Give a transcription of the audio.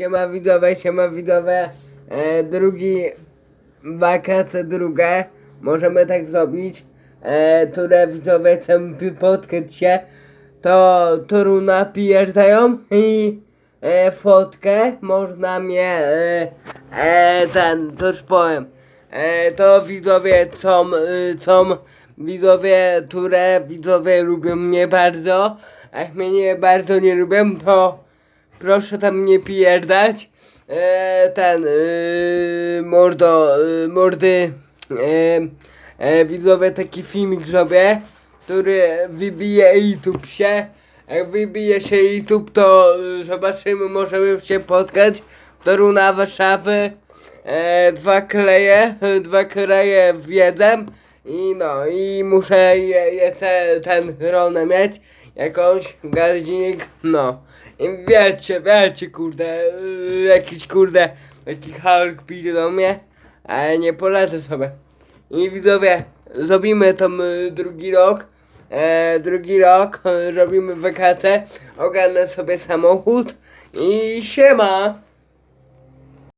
Siema widzowie, siema widzowie. E, drugi wakacje drugie. Możemy tak zrobić. E, które widzowie chcą spotkać się. To turu napierdzają i e, fotkę można mnie e, e, ten, to powiem. E, to widzowie są, y, są widzowie, które widzowie lubią mnie bardzo. A jak mnie nie bardzo nie lubią, to proszę tam nie pierdać. E, ten, e, mordo, e, mordy, e, e, widzowie taki filmik zrobię, który wybije YouTube się. Jak wybije się YouTube, to e, zobaczymy, możemy się spotkać. Do Runa Warszawy. E, dwa kleje, dwa kleje w jeden. I no, i muszę je, jeszcze ten ronę mieć. Jakąś gaźnik, no. I wiecie, wiecie, kurde, yy, jakiś kurde, taki Hulk przyjdzie do mnie, ale nie polecę sobie. I widzowie, zrobimy to y, drugi rok, e, drugi rok, robimy wakacje, ogarnę sobie samochód i siema!